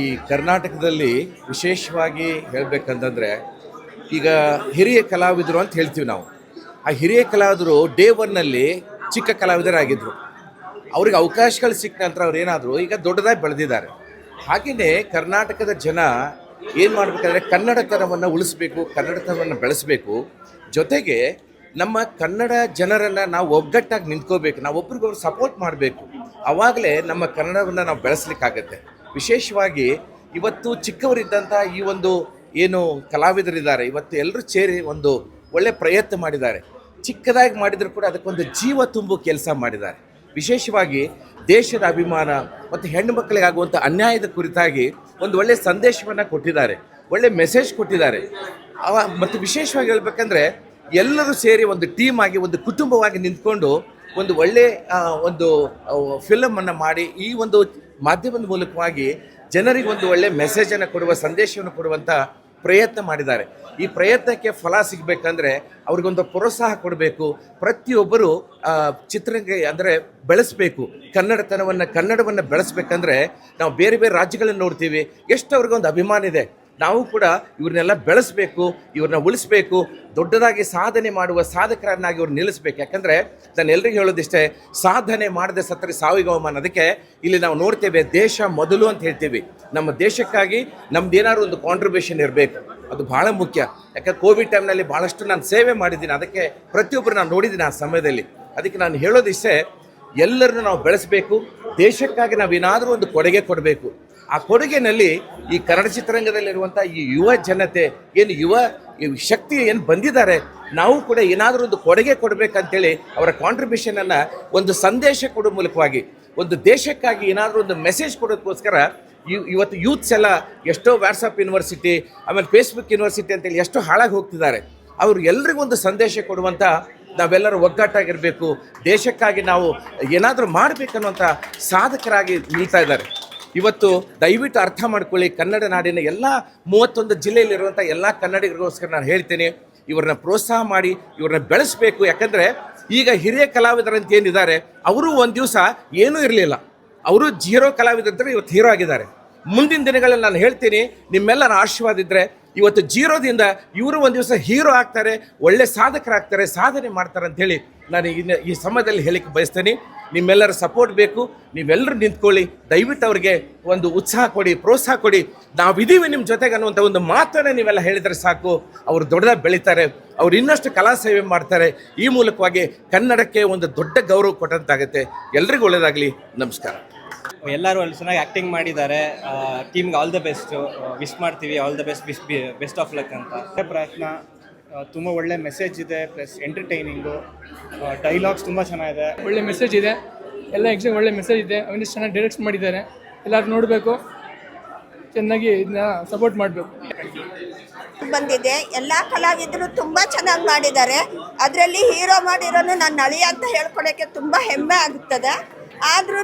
ಈ ಕರ್ನಾಟಕದಲ್ಲಿ ವಿಶೇಷವಾಗಿ ಹೇಳಬೇಕಂತಂದರೆ ಈಗ ಹಿರಿಯ ಕಲಾವಿದರು ಅಂತ ಹೇಳ್ತೀವಿ ನಾವು. ಆ ಹಿರಿಯ ಕಲಾವಿದರು ಡೇ ಒನ್ನಲ್ಲಿ ಚಿಕ್ಕ ಕಲಾವಿದರಾಗಿದ್ದರು ಅವ್ರಿಗೆ ಅವಕಾಶಗಳು ಸಿಕ್ಕ ನಂತರ ಅವ್ರು ಏನಾದರೂ ಈಗ ದೊಡ್ಡದಾಗಿ ಬೆಳೆದಿದ್ದಾರೆ. ಹಾಗೆಯೇ ಕರ್ನಾಟಕದ ಜನ ಏನು ಮಾಡಬೇಕಾದ್ರೆ ಕನ್ನಡತನವನ್ನು ಉಳಿಸಬೇಕು, ಕನ್ನಡತನವನ್ನು ಬೆಳೆಸಬೇಕು. ಜೊತೆಗೆ ನಮ್ಮ ಕನ್ನಡ ಜನರನ್ನು ನಾವು ಒಗ್ಗಟ್ಟಾಗಿ ನಿಂತ್ಕೋಬೇಕು ನಾವು ಒಬ್ರಿಗೊಬ್ರು ಸಪೋರ್ಟ್ ಮಾಡಬೇಕು. ಆವಾಗಲೇ ನಮ್ಮ ಕನ್ನಡವನ್ನು ನಾವು ಬೆಳೆಸ್ಲಿಕ್ಕಾಗತ್ತೆ. ವಿಶೇಷವಾಗಿ ಇವತ್ತು ಚಿಕ್ಕವರಿದ್ದಂಥ ಈ ಒಂದು ಏನು ಕಲಾವಿದರಿದ್ದಾರೆ, ಇವತ್ತು ಎಲ್ಲರೂ ಸೇರಿ ಒಂದು ಒಳ್ಳೆ ಪ್ರಯತ್ನ ಮಾಡಿದ್ದಾರೆ. ಚಿಕ್ಕದಾಗಿ ಮಾಡಿದರೂ ಕೂಡ ಅದಕ್ಕೊಂದು ಜೀವ ತುಂಬು ಕೆಲಸ ಮಾಡಿದ್ದಾರೆ. ವಿಶೇಷವಾಗಿ ದೇಶದ ಅಭಿಮಾನ ಮತ್ತು ಹೆಣ್ಣು ಮಕ್ಕಳಿಗಾಗುವಂಥ ಅನ್ಯಾಯದ ಕುರಿತಾಗಿ ಒಂದು ಒಳ್ಳೆಯ ಸಂದೇಶವನ್ನು ಕೊಟ್ಟಿದ್ದಾರೆ, ಒಳ್ಳೆ ಮೆಸೇಜ್ ಕೊಟ್ಟಿದ್ದಾರೆ. ಮತ್ತು ವಿಶೇಷವಾಗಿ ಹೇಳ್ಬೇಕಂದ್ರೆ ಎಲ್ಲರೂ ಸೇರಿ ಒಂದು ಟೀಮ್ ಆಗಿ, ಒಂದು ಕುಟುಂಬವಾಗಿ ನಿಂತ್ಕೊಂಡು ಒಂದು ಒಳ್ಳೆ ಒಂದು ಫಿಲಮನ್ನು ಮಾಡಿ ಈ ಒಂದು ಮಾಧ್ಯಮದ ಮೂಲಕವಾಗಿ ಜನರಿಗೆ ಒಂದು ಒಳ್ಳೆ ಮೆಸೇಜನ್ನು ಕೊಡುವ, ಸಂದೇಶವನ್ನು ಕೊಡುವಂಥ ಪ್ರಯತ್ನ ಮಾಡಿದ್ದಾರೆ. ಈ ಪ್ರಯತ್ನಕ್ಕೆ ಫಲ ಸಿಗಬೇಕಂದ್ರೆ ಅವ್ರಿಗೊಂದು ಪ್ರೋತ್ಸಾಹ ಕೊಡಬೇಕು. ಪ್ರತಿಯೊಬ್ಬರು ಚಿತ್ರ ಚಿತ್ರರಂಗ ಅಂದರೆ ಬೆಳೆಸಬೇಕು. ಕನ್ನಡತನವನ್ನು, ಕನ್ನಡವನ್ನು ಬೆಳೆಸ್ಬೇಕಂದ್ರೆ ನಾವು ಬೇರೆ ಬೇರೆ ರಾಜ್ಯಗಳನ್ನು ನೋಡ್ತೀವಿ. ಎಷ್ಟು ಅವ್ರಿಗೊಂದು ಅಭಿಮಾನ ಇದೆ. ನಾವು ಕೂಡ ಇವ್ರನ್ನೆಲ್ಲ ಬೆಳೆಸಬೇಕು, ಇವ್ರನ್ನ ಉಳಿಸ್ಬೇಕು, ದೊಡ್ಡದಾಗಿ ಸಾಧನೆ ಮಾಡುವ ಸಾಧಕರನ್ನಾಗಿ ಇವ್ರು ನಿಲ್ಲಿಸ್ಬೇಕು. ಯಾಕಂದರೆ ನಾನು ಎಲ್ರಿಗೂ ಹೇಳೋದಿಷ್ಟೇ, ಸಾಧನೆ ಮಾಡದೆ ಸತ್ತರೆ ಸಾವಿಗೆ ಅದಕ್ಕೆ ಇಲ್ಲಿ ನಾವು ನೋಡ್ತೇವೆ, ದೇಶ ಮೊದಲು ಅಂತ ಹೇಳ್ತೀವಿ. ನಮ್ಮ ದೇಶಕ್ಕಾಗಿ ನಮ್ದು ಏನಾದ್ರು ಒಂದು ಕಾಂಟ್ರಿಬ್ಯೂಷನ್ ಇರಬೇಕು. ಅದು ಭಾಳ ಮುಖ್ಯ. ಯಾಕಂದ್ರೆ ಕೋವಿಡ್ ಟೈಮ್ನಲ್ಲಿ ಭಾಳಷ್ಟು ನಾನು ಸೇವೆ ಮಾಡಿದ್ದೀನಿ. ಅದಕ್ಕೆ ಪ್ರತಿಯೊಬ್ಬರು ನಾನು ನೋಡಿದ್ದೀನಿ ಆ ಸಮಯದಲ್ಲಿ. ಅದಕ್ಕೆ ನಾನು ಹೇಳೋದಿಷ್ಟೇ, ಎಲ್ಲರನ್ನೂ ನಾವು ಬೆಳೆಸಬೇಕು. ದೇಶಕ್ಕಾಗಿ ನಾವು ಏನಾದರೂ ಒಂದು ಕೊಡುಗೆ ಕೊಡಬೇಕು. ಆ ಕೊಡುಗೆನಲ್ಲಿ ಈ ಕನ್ನಡ ಚಿತ್ರರಂಗದಲ್ಲಿರುವಂಥ ಈ ಯುವ ಜನತೆ ಏನು ಯುವ ಶಕ್ತಿ ಏನು ಬಂದಿದ್ದಾರೆ, ನಾವು ಕೂಡ ಏನಾದರೂ ಒಂದು ಕೊಡುಗೆ ಕೊಡಬೇಕಂತೇಳಿ ಅವರ ಕಾಂಟ್ರಿಬ್ಯೂಷನನ್ನು ಒಂದು ಸಂದೇಶ ಕೊಡೋ ಮೂಲಕವಾಗಿ, ಒಂದು ದೇಶಕ್ಕಾಗಿ ಏನಾದರೂ ಒಂದು ಮೆಸೇಜ್ ಕೊಡೋದಕ್ಕೋಸ್ಕರ ಇವ್ ಇವತ್ತು ಯೂತ್ಸ್ ಎಲ್ಲ ಎಷ್ಟೋ ವ್ಯಾಟ್ಸಪ್ ಯೂನಿವರ್ಸಿಟಿ ಆಮೇಲೆ ಫೇಸ್ಬುಕ್ ಯೂನಿವರ್ಸಿಟಿ ಅಂತೇಳಿ ಎಷ್ಟೋ ಹಾಳಾಗಿ ಹೋಗ್ತಿದ್ದಾರೆ. ಅವರು ಎಲ್ರಿಗೂ ಒಂದು ಸಂದೇಶ ಕೊಡುವಂಥ ನಾವೆಲ್ಲರೂ ಒಗ್ಗಟ್ಟಾಗಿರಬೇಕು, ದೇಶಕ್ಕಾಗಿ ನಾವು ಏನಾದರೂ ಮಾಡಬೇಕನ್ನುವಂಥ ಸಾಧಕರಾಗಿ ನಿಲ್ತಾ ಇದ್ದಾರೆ. ಇವತ್ತು ದಯವಿಟ್ಟು ಅರ್ಥ ಮಾಡ್ಕೊಳ್ಳಿ, ಕನ್ನಡ ನಾಡಿನ ಎಲ್ಲ ಮೂವತ್ತೊಂದು ಜಿಲ್ಲೆಯಲ್ಲಿರುವಂಥ ಎಲ್ಲ ಕನ್ನಡಿಗರಿಗೋಸ್ಕರ ನಾನು ಹೇಳ್ತೀನಿ, ಇವ್ರನ್ನ ಪ್ರೋತ್ಸಾಹ ಮಾಡಿ, ಇವ್ರನ್ನ ಬೆಳೆಸಬೇಕು. ಯಾಕಂದರೆ ಈಗ ಹಿರಿಯ ಕಲಾವಿದರಂತ ಏನಿದ್ದಾರೆ, ಅವರು ಒಂದು ದಿವಸ ಏನೂ ಇರಲಿಲ್ಲ. ಅವರು ಜೀರೋ ಕಲಾವಿದಂತಾರೆ ಇವತ್ತು ಹೀರೋ ಆಗಿದ್ದಾರೆ. ಮುಂದಿನ ದಿನಗಳಲ್ಲಿ ನಾನು ಹೇಳ್ತೀನಿ, ನಿಮ್ಮೆಲ್ಲರ ಆಶೀರ್ವಾದ ಇದ್ದರೆ ಇವತ್ತು ಜೀರೋದಿಂದ ಇವರು ಒಂದು ದಿವಸ ಹೀರೋ ಆಗ್ತಾರೆ, ಒಳ್ಳೆ ಸಾಧಕರಾಗ್ತಾರೆ, ಸಾಧನೆ ಮಾಡ್ತಾರೆ ಅಂತೇಳಿ ನಾನು ಇನ್ನು ಈ ಸಮಯದಲ್ಲಿ ಹೇಳಿಕ್ಕೆ ಬಯಸ್ತೇನೆ. ನಿಮ್ಮೆಲ್ಲರ ಸಪೋರ್ಟ್ ಬೇಕು. ನೀವೆಲ್ಲರೂ ನಿಂತ್ಕೊಳ್ಳಿ. ದಯವಿಟ್ಟು ಅವ್ರಿಗೆ ಒಂದು ಉತ್ಸಾಹ ಕೊಡಿ, ಪ್ರೋತ್ಸಾಹ ಕೊಡಿ. ನಾವಿದ್ದೀವಿ ನಿಮ್ಮ ಜೊತೆಗೆ ಅನ್ನುವಂಥ ಒಂದು ಮಾತನ್ನು ನೀವೆಲ್ಲ ಹೇಳಿದರೆ ಸಾಕು. ಅವರು ದೊಡ್ಡದಾಗಿ ಬೆಳೀತಾರೆ. ಅವ್ರು ಇನ್ನಷ್ಟು ಕಲಾ ಸೇವೆ ಮಾಡ್ತಾರೆ. ಈ ಮೂಲಕವಾಗಿ ಕನ್ನಡಕ್ಕೆ ಒಂದು ದೊಡ್ಡ ಗೌರವ ಕೊಟ್ಟಂತಾಗುತ್ತೆ. ಎಲ್ರಿಗೂ ಒಳ್ಳೆಯದಾಗಲಿ ನಮಸ್ಕಾರ. ಎಲ್ಲರೂ ಅಲ್ಲಿ ಚೆನ್ನಾಗಿ ಆ್ಯಕ್ಟಿಂಗ್ ಮಾಡಿದ್ದಾರೆ. ಟೀಮ್ಗೆ ಆಲ್ ದ ಬೆಸ್ಟ್ ವಿಶ್ ಮಾಡ್ತೀವಿ. All the best wish best of luck ಅಂತ. ಪ್ರಯತ್ನ ತುಂಬ ಒಳ್ಳೆ ಮೆಸೇಜ್ ಇದೆ ಪ್ಲಸ್ ಎಂಟರ್ಟೈನಿಂಗು ಡೈಲಾಗ್ಸ್ ತುಂಬ ಚೆನ್ನಾಗಿದೆ. ಒಳ್ಳೆ ಮೆಸೇಜ್ ಇದೆ. ಎಲ್ಲ ಎಕ್ಸಾಮ್ ಒಳ್ಳೆ ಮೆಸೇಜ್ ಇದೆ. ಅವನಿಗೆ ಚೆನ್ನಾಗಿ ಡೈರೆಕ್ಟ್ ಮಾಡಿದ್ದಾರೆ. ಎಲ್ಲರೂ ನೋಡಬೇಕು. ಚೆನ್ನಾಗಿ ಇದನ್ನ ಸಪೋರ್ಟ್ ಮಾಡಬೇಕು. ಬಂದಿದೆ. ಎಲ್ಲ ಕಲಾವಿದರು ತುಂಬ ಚೆನ್ನಾಗಿ ಮಾಡಿದ್ದಾರೆ. ಅದರಲ್ಲಿ ಹೀರೋ ಮಾಡಿರೋನು ನಾನು ನಳಿ ಅಂತ ಹೇಳ್ಕೊಳಕ್ಕೆ ತುಂಬ ಹೆಮ್ಮೆ ಆಗುತ್ತದೆ ಆದ್ರೂ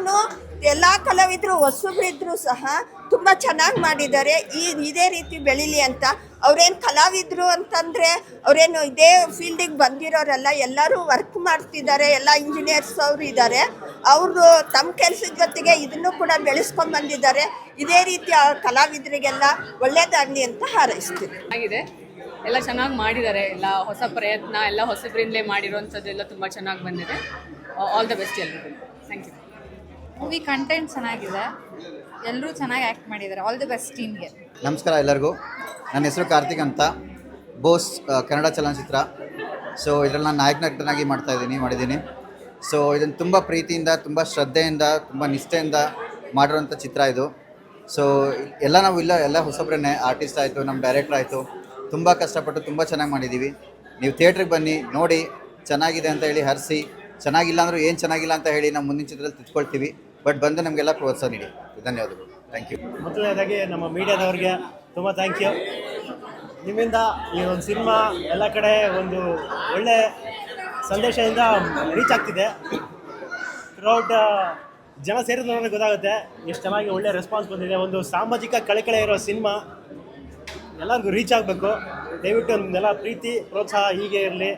ಎಲ್ಲ ಕಲಾವಿದರು, ಹೊಸಬ್ರಿದ್ರು ಸಹ ತುಂಬ ಚೆನ್ನಾಗಿ ಮಾಡಿದ್ದಾರೆ. ಈ ಇದೇ ರೀತಿ ಬೆಳೀಲಿ ಅಂತ. ಅವರೇನು ಕಲಾವಿದರು ಅಂತಂದರೆ ಅವರೇನು ಇದೇ ಫೀಲ್ಡಿಗೆ ಬಂದಿರೋರೆಲ್ಲ ಎಲ್ಲರೂ ವರ್ಕ್ ಮಾಡ್ತಿದ್ದಾರೆ, ಎಲ್ಲ ಇಂಜಿನಿಯರ್ಸ್ ಅವರು ಇದ್ದಾರೆ ಅವರು ತಮ್ಮ ಕೆಲಸದ ಜೊತೆಗೆ ಇದನ್ನು ಕೂಡ ಬೆಳೆಸ್ಕೊಂಡು ಬಂದಿದ್ದಾರೆ. ಇದೇ ರೀತಿ ಆ ಕಲಾವಿದರಿಗೆಲ್ಲ ಒಳ್ಳೆಯದಾಗಲಿ ಅಂತ ಹಾರೈಸ್ತೀವಿ. ಆಗಿದೆ. ಎಲ್ಲ ಚೆನ್ನಾಗಿ ಮಾಡಿದ್ದಾರೆ. ಎಲ್ಲ ಹೊಸ ಪ್ರಯತ್ನ, ಎಲ್ಲ ಹೊಸಬ್ರಿಂದಲೇ ಮಾಡಿರೋಂಥದ್ದೆಲ್ಲ ತುಂಬ ಚೆನ್ನಾಗಿ ಬಂದಿದೆ. ಆಲ್ ದ ಬೆಸ್ಟ್ ಎಲ್ಲರಿಗೂ ಥ್ಯಾಂಕ್ ಯು ಮೂವಿ ಕಂಟೆಂಟ್ ಚೆನ್ನಾಗಿದೆ. ಎಲ್ಲರೂ ಚೆನ್ನಾಗಿ ಆ್ಯಕ್ಟ್ ಮಾಡಿದ್ದಾರೆ. ಆಲ್ ದಿ ಬೆಸ್ಟ್ ಟೀಮ್ಗೆ ನಮಸ್ಕಾರ ಎಲ್ಲರಿಗೂ. ನನ್ನ ಹೆಸರು ಕಾರ್ತಿಕ್ ಅಂತ. ಬೋಸ್ ಕನ್ನಡ ಚಲನಚಿತ್ರ. ಸೊ ಇದರಲ್ಲಿ ನಾನು ನಾಯಕ ನಟನಾಗಿ ಮಾಡ್ತಾ ಇದ್ದೀನಿ, ಮಾಡಿದ್ದೀನಿ. ಸೊ ಇದನ್ನು ತುಂಬ ಪ್ರೀತಿಯಿಂದ, ತುಂಬ ಶ್ರದ್ಧೆಯಿಂದ, ತುಂಬ ನಿಷ್ಠೆಯಿಂದ ಮಾಡಿರೋಂಥ ಚಿತ್ರ ಇದು. ಸೊ ಎಲ್ಲ ನಾವು ಇಲ್ಲ, ಎಲ್ಲ ಹೊಸಬ್ರೇ ಆರ್ಟಿಸ್ಟ್ ಆಯಿತು ನಮ್ಮ ಡೈರೆಕ್ಟರ್ ಆಯಿತು. ತುಂಬ ಕಷ್ಟಪಟ್ಟು ತುಂಬ ಚೆನ್ನಾಗಿ ಮಾಡಿದ್ದೀವಿ ನೀವು ಥಿಯೇಟ್ರಿಗೆ ಬನ್ನಿ, ನೋಡಿ, ಚೆನ್ನಾಗಿದೆ ಅಂತ ಹೇಳಿ ಹರಿಸಿ. ಚೆನ್ನಾಗಿಲ್ಲ ಅಂದರೂ ಏನು ಚೆನ್ನಾಗಿಲ್ಲ ಅಂತ ಹೇಳಿ ನಾವು ಮುಂದಿನ ಚಿತ್ರದಲ್ಲಿ ತಿಳ್ಕೊಳ್ತೀವಿ ಬಟ್ ಬಂದು ನಮಗೆಲ್ಲ ಪ್ರೋತ್ಸಾಹ ನೀಡಿ. ಧನ್ಯವಾದಗಳು. ಥ್ಯಾಂಕ್ ಯು ಮೊದಲನೇದಾಗಿ ನಮ್ಮ ಮೀಡಿಯಾದವ್ರಿಗೆ ತುಂಬ ಥ್ಯಾಂಕ್ ಯು ನಿಮ್ಮಿಂದ ಈ ಒಂದು ಸಿನಿಮಾ ಎಲ್ಲ ಕಡೆ ಒಂದು ಒಳ್ಳೆ ಸಂದೇಶದಿಂದ ರೀಚ್ ಆಗ್ತಿದೆ. ಥ್ರೂಔಟ್ ಜನ ಸೇರಿದ ನನಗೆ ಗೊತ್ತಾಗುತ್ತೆ. ಎಷ್ಟು ಚೆನ್ನಾಗಿ ಒಳ್ಳೆ ರೆಸ್ಪಾನ್ಸ್ ಬಂದಿದೆ. ಒಂದು ಸಾಮಾಜಿಕ ಕಳಕಳೆ ಇರೋ ಸಿನಿಮಾ ಎಲ್ಲರಿಗೂ ರೀಚ್ ಆಗಬೇಕು. ದಯವಿಟ್ಟು ನಿಮ್ಮೆಲ್ಲ ಪ್ರೀತಿ, ಪ್ರೋತ್ಸಾಹ ಹೀಗೆ ಇರಲಿ.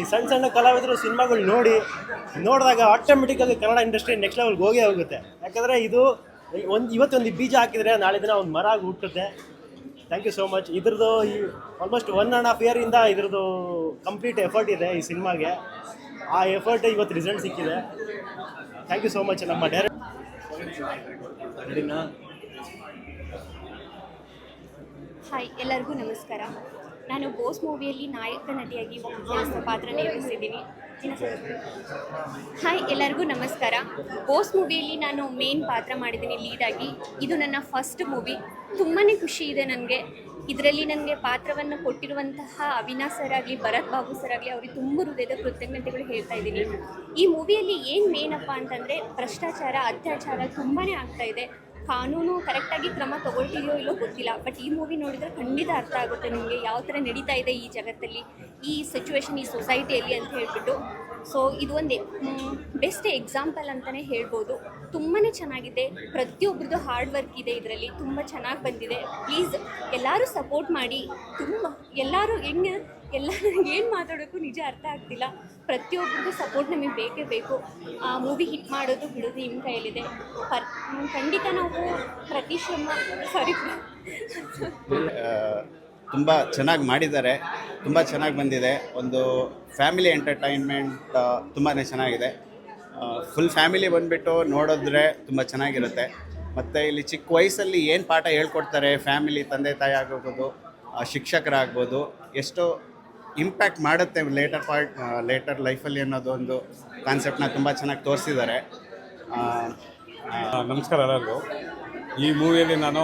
ಈ ಸಣ್ಣ ಸಣ್ಣ ಕಲಾವಿದರು ಸಿನಿಮಾಗಳು ನೋಡಿ ನೋಡಿದಾಗ ಆಟೋಮೆಟಿಕಲಿ ಕನ್ನಡ ಇಂಡಸ್ಟ್ರಿ ನೆಕ್ಸ್ಟ್ ಲೆವೆಲ್ಗೆ ಹೋಗೇ ಹೋಗುತ್ತೆ. ಯಾಕಂದರೆ ಇದು ಒಂದು ಇವತ್ತೊಂದು ಬೀಜ ಹಾಕಿದರೆ ನಾಳೆ ದಿನ ಒಂದು ಮರ ಹುಟ್ಟುತ್ತೆ. ಥ್ಯಾಂಕ್ ಯು ಸೋ ಮಚ್ ಇದ್ರದ್ದು ಈ ಆಲ್ಮೋಸ್ಟ್ ಒನ್ ಆ್ಯಂಡ್ ಹಾಫ್ ಇಯರಿಂದ ಇದ್ರದ್ದು ಕಂಪ್ಲೀಟ್ ಎಫರ್ಟ್ ಇದೆ ಈ ಸಿನಿಮಾಗೆ. ಆ ಎಫರ್ಟ್ ಇವತ್ತು ರಿಸಲ್ಟ್ ಸಿಕ್ಕಿದೆ. ಥ್ಯಾಂಕ್ ಯು ಸೋ ಮಚ್ ನಮ್ಮ ಡೈರೆಕ್ಟ್ ಹಾಯ್ ಎಲ್ಲರಿಗೂ ನಮಸ್ಕಾರ. ನಾನು ಬೋಸ್ ಮೂವಿಯಲ್ಲಿ ನಾಯಕ ನಟಿಯಾಗಿ ಪಾತ್ರ ನಿರ್ವಹಿಸಿದ್ದೀನಿ. ಹಾಯ್, ಎಲ್ಲರಿಗೂ ನಮಸ್ಕಾರ. ಬೋಸ್ ಮೂವಿಯಲ್ಲಿ ನಾನು ಮೇನ್ ಪಾತ್ರ ಮಾಡಿದ್ದೀನಿ ಲೀಡಾಗಿ ಇದು ನನ್ನ ಫಸ್ಟ್ ಮೂವಿ ತುಂಬಾ ಖುಷಿ ಇದೆ ನನಗೆ. ಇದರಲ್ಲಿ ನನಗೆ ಪಾತ್ರವನ್ನು ಕೊಟ್ಟಿರುವಂತಹ ಅವಿನಾಶ್ ಸರ್ ಆಗಲಿ, ಭರತ್ ಬಾಬು ಸರ್ ಆಗಲಿ, ಅವ್ರಿಗೆ ತುಂಬ ಹೃದಯದ ಕೃತಜ್ಞತೆಗಳು ಹೇಳ್ತಾ ಇದ್ದೀನಿ. ಈ ಮೂವಿಯಲ್ಲಿ ಏನು ಮೇನಪ್ಪ ಅಂತಂದರೆ, ಭ್ರಷ್ಟಾಚಾರ, ಅತ್ಯಾಚಾರ ತುಂಬಾ ಆಗ್ತಾ ಇದೆ. ಕಾನೂನು ಕರೆಕ್ಟಾಗಿ ಕ್ರಮ ತಗೊಳ್ತಿದೆಯೋ ಇಲ್ಲೋ ಗೊತ್ತಿಲ್ಲ. ಬಟ್ ಈ ಮೂವಿ ನೋಡಿದ್ರೆ ಖಂಡಿತ ಅರ್ಥ ಆಗುತ್ತೆ ನಿಮಗೆ. ಯಾವ ಥರ ನಡೀತಾ ಇದೆ ಈ ಜಗತ್ತಲ್ಲಿ, ಈ ಸಿಚುವೇಶನ್ ಈ ಸೊಸೈಟಿಯಲ್ಲಿ ಅಂತ ಹೇಳ್ಬಿಟ್ಟು. ಸೊ ಇದು ಒಂದು. ಬೆಸ್ಟ್ ಎಕ್ಸಾಂಪಲ್ ಅಂತಲೇ ಹೇಳ್ಬೋದು. ತುಂಬಾ ಚೆನ್ನಾಗಿದೆ. ಪ್ರತಿಯೊಬ್ಬರದ್ದು ಹಾರ್ಡ್ ವರ್ಕ್ ಇದೆ ಇದರಲ್ಲಿ. ತುಂಬ ಚೆನ್ನಾಗಿ ಬಂದಿದೆ. ಪ್ಲೀಸ್ ಎಲ್ಲರೂ ಸಪೋರ್ಟ್ ಮಾಡಿ. ತುಂಬ, ಎಲ್ಲರೂ ಹೆಂಗೆ, ಎಲ್ಲರೂ ಏನು ಮಾತಾಡೋಕ್ಕೂ ನಿಜ ಅರ್ಥ ಆಗ್ತಿಲ್ಲ. ಪ್ರತಿಯೊಬ್ಬರಿಗೂ ಸಪೋರ್ಟ್ ನಮಗೆ ಬೇಕೇ ಬೇಕು. ಆ ಮೂವಿ ಹಿಟ್ ಮಾಡೋದು ಬಿಡೋದು ನಿಮ್ಮ ಕೈಯಲ್ಲಿದೆ. ಪರ್ ಖಂಡಿತ ನಾವು ಪ್ರತಿ ಶ್ರಮ ಸಾರಿ ತುಂಬ ಚೆನ್ನಾಗಿ ಮಾಡಿದ್ದಾರೆ, ತುಂಬ ಚೆನ್ನಾಗಿ ಬಂದಿದೆ. ಒಂದು ಫ್ಯಾಮಿಲಿ ಎಂಟರ್ಟೈನ್ಮೆಂಟ್ ತುಂಬಾ ಚೆನ್ನಾಗಿದೆ. ಫುಲ್ ಫ್ಯಾಮಿಲಿ ಬಂದುಬಿಟ್ಟು ನೋಡಿದ್ರೆ ತುಂಬ ಚೆನ್ನಾಗಿರುತ್ತೆ. ಮತ್ತು ಇಲ್ಲಿ ಚಿಕ್ಕ ವಯಸ್ಸಲ್ಲಿ ಏನು ಪಾಠ ಹೇಳ್ಕೊಡ್ತಾರೆ ಫ್ಯಾಮಿಲಿ ತಂದೆ, ತಾಯಿ ಆಗಿರ್ಬೋದು ಶಿಕ್ಷಕರಾಗ್ಬೋದು, ಎಷ್ಟು ಇಂಪ್ಯಾಕ್ಟ್ ಮಾಡುತ್ತೆ ಲೇಟರ್ ಪಾರ್ಟ್ ಲೇಟರ್ ಲೈಫಲ್ಲಿ ಅನ್ನೋದು ಒಂದು ಕಾನ್ಸೆಪ್ಟನ್ನ ತುಂಬ ಚೆನ್ನಾಗಿ ತೋರಿಸಿದ್ದಾರೆ. ನಮಸ್ಕಾರ ಎಲ್ಲರಿಗೂ. ಈ ಮೂವಿಯಲ್ಲಿ ನಾನು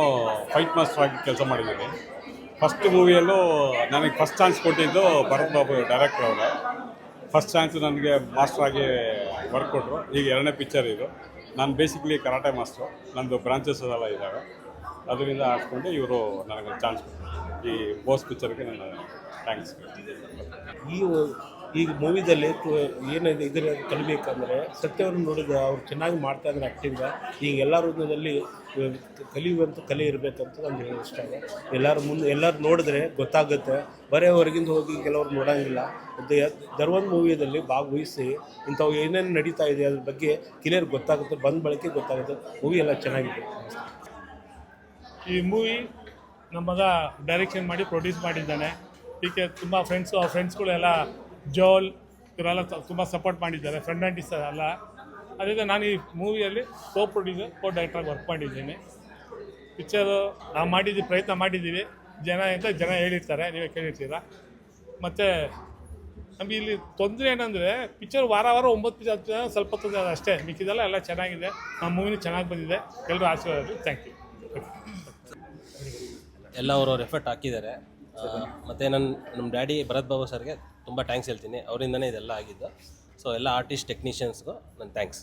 ಫೈಟ್ ಮಾಸ್ಟರ್ ಆಗಿ ಕೆಲಸ ಮಾಡಿದ್ದೀನಿ. ಫಸ್ಟ್ ಮೂವಿಯಲ್ಲೂ ನನಗೆ ಫಸ್ಟ್ ಚಾನ್ಸ್ ಕೊಟ್ಟಿದ್ದು ಭರತ್ ಬಾಬು ಡೈರೆಕ್ಟರ್ ಅವರು. ಫಸ್ಟ್ ಚಾನ್ಸ್ ನನಗೆ ಮಾಸ್ಟರ್ ಆಗಿ ವರ್ಕ್ ಕೊಟ್ಟರು ಈಗ ಎರಡನೇ ಪಿಕ್ಚರ್ ಇದು. ನಾನು ಬೇಸಿಕ್ಲಿ ಕರಾಟೆ ಮಾಸ್ಟ್ರು. ನಂದು ಬ್ರಾಂಚಸ್ ಎಲ್ಲ ಇದ್ದಾವೆ ಅದರಿಂದ ಹಾಕ್ಕೊಂಡು ಇವರು ನನಗೆ ಚಾನ್ಸ್ ಕೊಟ್ಟರು ಈ ಬೋಸ್ ಪಿಕ್ಚರ್ಗೆ ನಾನು ಥ್ಯಾಂಕ್ಸ್ ಈ ಈಗ ಮೂವಿದಲ್ಲಿ ಏನಿದೆ ಇದರ ಕಲಿಬೇಕಂದ್ರೆ ಸತ್ಯವನ್ನು ನೋಡಿದ ಅವ್ರು ಚೆನ್ನಾಗಿ ಮಾಡ್ತಾ ಇದ್ದಾರೆ ಆ್ಯಕ್ಟಿಂಗ ಈಗ ಎಲ್ಲ ಋತುದಲ್ಲಿ ಕಲಿಯುವಂಥ ಕಲೆ ಇರಬೇಕಂತ ನಂಗೆ ಹೇಳಿ ಇಷ್ಟ ಇದೆ. ಎಲ್ಲರೂ ಮುಂದೆ ಎಲ್ಲರೂ ನೋಡಿದ್ರೆ ಗೊತ್ತಾಗುತ್ತೆ. ಬರೀ ಹೊರಗಿಂದ ಹೋಗಿ ಕೆಲವರು ನೋಡೋಂಗಿಲ್ಲ. ಧರ್ವನ್ ಮೂವಿಯಲ್ಲಿ ಭಾಗವಹಿಸಿ ಇಂಥವು ಏನೇನು ನಡೀತಾ ಇದೆ ಅದ್ರ ಬಗ್ಗೆ ಕ್ಲಿಯರ್ ಗೊತ್ತಾಗುತ್ತೆ, ಬಂದ ಬಳಕೆ ಗೊತ್ತಾಗುತ್ತೆ. ಮೂವಿ ಎಲ್ಲ ಚೆನ್ನಾಗಿದೆ. ಈ ಮೂವಿ ನಮ್ಮ ಮಗ ಡೈರೆಕ್ಷನ್ ಮಾಡಿ ಪ್ರೊಡ್ಯೂಸ್ ಮಾಡಿದ್ದಾನೆ. ಈಕೆ ತುಂಬ ಫ್ರೆಂಡ್ಸು ಆ ಫ್ರೆಂಡ್ಸ್ಗಳೆಲ್ಲ ಜೋಲ್, ಇವರೆಲ್ಲ ತುಂಬ ಸಪೋರ್ಟ್ ಮಾಡಿದ್ದಾರೆ. ಫ್ರೆಂಡ್ ಆ್ಯಂಡ್ ಅಲ್ಲ. ಅದರಿಂದ ನಾನು ಈ ಮೂವಿಯಲ್ಲಿ ಕೋ ಪ್ರೊಡ್ಯೂಸರ್ ಕೋ ಡೈರೆಕ್ಟ್ರಾಗಿ ವರ್ಕ್ ಮಾಡಿದ್ದೀನಿ. ಪಿಕ್ಚರು ನಾವು ಮಾಡಿದ್ದೀವಿ ಪ್ರಯತ್ನ ಮಾಡಿದ್ದೀವಿ. ಜನ ಅಂತ ಜನ ಹೇಳಿರ್ತಾರೆ. ನೀವೇ ಕೇಳಿರ್ತೀರ? ಮತ್ತು ನಮಗೆ ಇಲ್ಲಿ ತೊಂದರೆ ಏನಂದರೆ ಪಿಕ್ಚರ್ ವಾರ ವಾರ ಒಂಬತ್ತು ಪಿಕ್ಚರ್ ಹತ್ತು ಜನ ಸ್ವಲ್ಪ ತೊಂದರೆ ಅದು ಅಷ್ಟೇ. ಮಿಕ್ಕಿದೆಲ್ಲ ಎಲ್ಲ ಚೆನ್ನಾಗಿದೆ. ನಮ್ಮ ಮೂವಿನೂ ಚೆನ್ನಾಗಿ ಬಂದಿದೆ. ಎಲ್ಲರೂ ಆಶೀರ್ವಾದ ಥ್ಯಾಂಕ್ ಯು ಎಲ್ಲ ಅವ್ರವ್ರ ಎಫರ್ಟ್ ಹಾಕಿದ್ದಾರೆ. ಮತ್ತು ನನ್ನ ನಮ್ಮ ಡ್ಯಾಡಿ ಭರತ್ ಬಾಬು ಸರ್ಗೆ ತುಂಬ ಥ್ಯಾಂಕ್ಸ್ ಹೇಳ್ತೀನಿ. ಅವರಿಂದನೇ ಇದೆಲ್ಲ ಆಗಿದ್ದು. ಸೊ ಎಲ್ಲ ಆರ್ಟಿಸ್ಟ್ ಟೆಕ್ನಿಷಿಯನ್ಸ್ಗೂ ನನ್ನ ಥ್ಯಾಂಕ್ಸ್